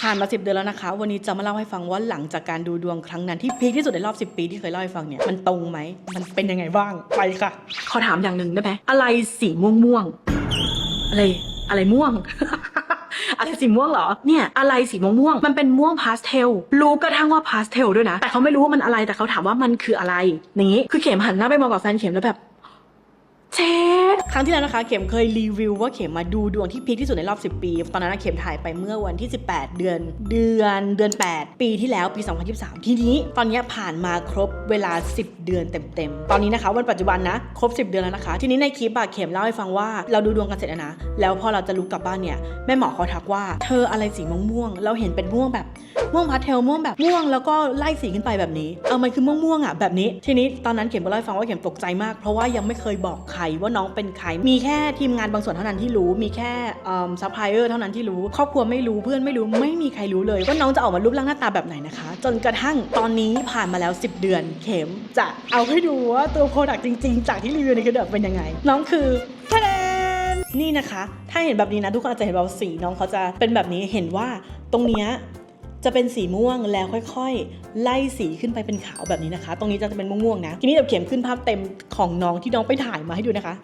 ผ่านมา 10 เดือนแล้วนะคะ วันนี้จะมาเล่าให้ฟังว่าหลังจากการดูดวงครั้งนั้นที่พีคที่สุดในรอบ 10 ปีที่เคยเล่าให้ฟังเนี่ยมันตรงไหม มันเป็นยังไงบ้าง ไปค่ะ ขอถามอย่างหนึ่งได้ไหมอะไรสีม่วงม่วงอะไรอะไรม่วง อะไรสีม่วงเหรอ เนี่ยอะไรสีม่วงม่วง มันเป็นม่วงพาสเทล รู้กระทั่งว่าพาสเทลด้วยนะ แต่เขาไม่รู้ว่ามันอะไร แต่เขาถามว่ามันคืออะไร อย่างนี้ คือเข็มหันหน้าไปมองกับแฟนเข็มแล้วแบบ เชดครั้งที่แล้วนะคะ เข็มเคยรีวิวว่าเข็มมาดูดวงที่พีคที่สุดในรอบ 10 ปี ตอนนั้นเข็มถ่ายไปเมื่อวันที่ 18 เดือน เดือนเดือน 8 ปีที่แล้วปี 2023 ทีนี้ตอนนี้ผ่านมาครบเวลา 10 เดือนเต็มๆ ตอนนี้นะคะวันปัจจุบันนะ ครบ 10 เดือนแล้วนะคะ ทีนี้ในคลิปอะเข็มเล่าให้ฟังว่าเราดูดวงกันเสร็จแล้วนะ แล้วพอเราจะลุกกลับบ้านเนี่ยแม่หมอเขาทักว่าเธออะไรสีม่วงๆ เราเห็นเป็นม่วงแบบม่วงพาสเทลม่วงแบบม่วงแล้วก็ไล่สีขึ้นไปแบบนี้ เออมันคือม่วงม่วงๆอะแบบนี้ ทีนี้ตอนนั้นเข็มก็เล่าให้ฟังว่าเข็มตกใจมากเพราะว่ายังไม่เคยบอกใครว่าน้องเป็นใคร มีแค่ทีมงานบางส่วนเท่านั้นที่รู้ มีแค่ซัพพลายเออร์เท่านั้นที่รู้ ครอบครัวไม่รู้ เพื่อนไม่รู้ ไม่มีใครรู้เลยว่าน้องจะออกมารูปร่างหน้าตาแบบไหนนะคะ จนกระทั่งตอนนี้ผ่านมาแล้ว 10 เดือน เข็มจะเอาให้ดูว่าตัวโปรดักต์จริง ๆ จากที่รีวิวในคลิปเป็นยังไง น้องคือทะเลนนี่นะคะ ถ้าเห็นแบบนี้นะทุกคนอาจจะเห็นว่าสีน้องเขาจะเป็นแบบนี้เห็นว่าตรงเนี้ยจะเป็นสีม่วงแล้วค่อยๆ ไล่สีขึ้นไปเป็นขาวแบบนี้นะคะ ตรงนี้จะเป็นม่วงๆนะ ทีนี้เดี๋ยวเขียนขึ้นภาพเต็มของน้องที่น้องไปถ่ายมาให้ดูนะคะ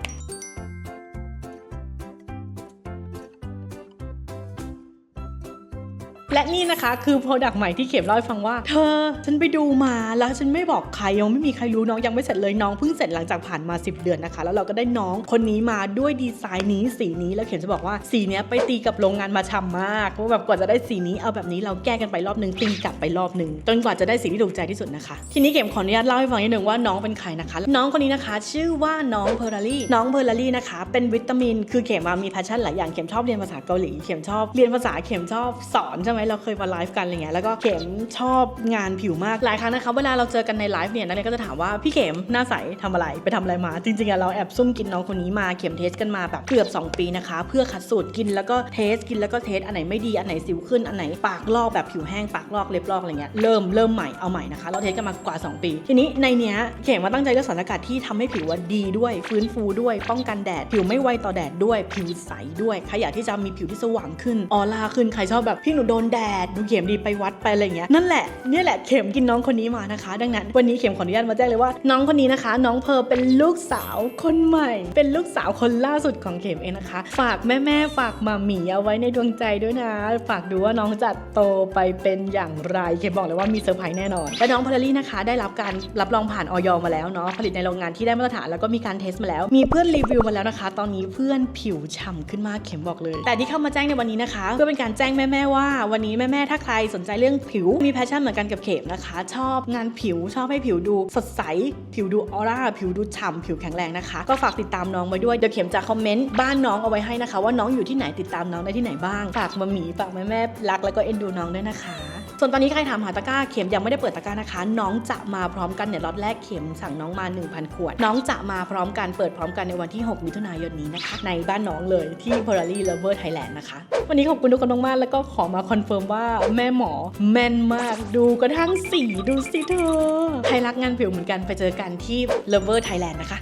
และนี่นะคะคือโปรดักต์ใหม่ที่เข็มเล่าให้ฟังว่า เธอฉันไปดูมาแล้วฉันไม่บอกใครยังไม่มีใครรู้น้องยังไม่เสร็จเลยน้องเพิ่งเสร็จหลังจากผ่านมา 10 เดือนนะคะ แล้วเราก็ได้น้องคนนี้มาด้วยดีไซน์นี้สีนี้แล้วเข็มจะบอกว่าสีนี้ไปตีกับโรงงานมาฉ่ำมากว่าแบบกว่าจะได้สีนี้เอาแบบนี้เราแก้กันไปรอบนึงตีกลับไปรอบนึงจนกว่าจะได้สีที่ถูกใจที่สุดนะคะ ทีนี้เข็มขออนุญาตเล่าให้ฟังนิดนึงว่าน้องเป็นใครนะคะ น้องคนนี้นะคะ ชื่อว่าน้องเพอร์ลลี่น้องเพอร์ลลี่นะคะ เป็นวิตามิน คือเข็มมามีแพชชั่นหลายอย่างเข็มชอบเรียนภาษาเกาหลีเข็มชอบเรียนภาษาเข็มชอบสอนใช่ไหมเราเคยมาไลฟ์กันอะไรเงี้ยแล้วก็เข็มชอบงานผิวมากหลายครั้งนะคะเวลาเราเจอกันในไลฟ์เนี่ยนักเรียนก็จะถามว่าพี่เข็มหน้าใสทำอะไรไปทำอะไรมา จริงๆอะเราแอบซุ่มกินน้องคนนี้มาเข็มเทสกันมาแบบเกือบ 2 ปีนะคะ เพื่อคัดสูตรกินแล้วก็เทสกินแล้วก็เทสอันไหนไม่ดีอันไหนสิวขึ้นอันไหนปากลอกแบบผิวแห้งปากลอกเล็บลอกอะไรเงี้ยเริ่มเริ่มใหม่เอาใหม่นะคะ เราเทสกันมากว่า 2 ปี ทีนี้ในเนี้ยเข็มมาตั้งใจเลือกสารสกัดที่ทำให้ผิวว่าดีด้วยฟื้นฟูด้วย ป้องกันแดด ผิวไม่ไวต่อแดดด้วยผิวใสด้วยใครอยากที่จะมีผิวที่สว่างขึ้นออร่าขึ้นใครชอบแบบพี่หนูโดนแดดดูเข็มดีไปวัดไปอะไรเงี้ยนั่นแหละเนี่ยแหละเข็มกินน้องคนนี้มานะคะ ดังนั้น วันนี้เข็มขออนุญาตมาแจ้งเลยว่า น้องคนนี้นะคะ น้องเพอเป็นลูกสาวคนใหม่ เป็นลูกสาวคนล่าสุดของเข็มเองนะคะ ฝากแม่ๆฝากมาหมีเอาไว้ในดวงใจด้วยนะ ฝากดูว่าน้องจะโตไปเป็นอย่างไรเข็มบอกเลยว่ามีเซอร์ไพรส์แน่นอนและน้องพอลลี่นะคะ ได้รับการรับรองผ่านออยมาแล้วเนาะผลิตในโรงงานที่ได้มาตรฐานแล้วก็มีการเทสมาแล้ว มีเพื่อนรีวิวมาแล้วนะคะ ตอนนี้เพื่อนผิวฉ่ำขึ้นมากเข็มบอกเลย แต่ที่เข้ามาแจ้งในวันนี้นะคะเพื่อเป็นการแจ้งแม่ๆว่าวันนี้แม่ๆ ถ้าใครสนใจเรื่องผิว มีแพชชั่นเหมือนกันกับเข็มนะคะ ชอบงานผิวชอบให้ผิวดูสดใส ผิวดูออร่า ผิวดูฉ่ำผิวแข็งแรงนะคะ ก็ฝากติดตามน้องไว้ด้วย เดี๋ยวเข็มจะคอมเมนต์บ้านน้องเอาไว้ให้นะคะ ว่าน้องอยู่ที่ไหนติดตามน้องได้ที่ไหนบ้าง ฝากมาหมีฝากแม่แม่ๆรักแล้วก็เอ็นดูน้องด้วยนะคะ ส่วนตอนนี้ใครถามหาตะกร้าเข็มยังไม่ได้เปิดตะกร้านะคะ น้องจะมาพร้อมกันเนี่ยล็อตแรกเข็มสั่งน้องมา 1,000 ขวด น้องจะมาพร้อมกันเปิดพร้อมกันในวันที่ 6 มิถุนายนนี้นะคะ ในบ้านน้องเลยที่ p o l a r y Lover Thailand นะคะ วันนี้ขอบคุณทุกคนมากๆแล้วก็ขอมาคอนเฟิร์มว่าแม่หมอแม่นมากดูกระทั่งสีดูสิเธอใครรักงานผิวเหมือนกันไปเจอกันที่ Lover Thailand นะคะ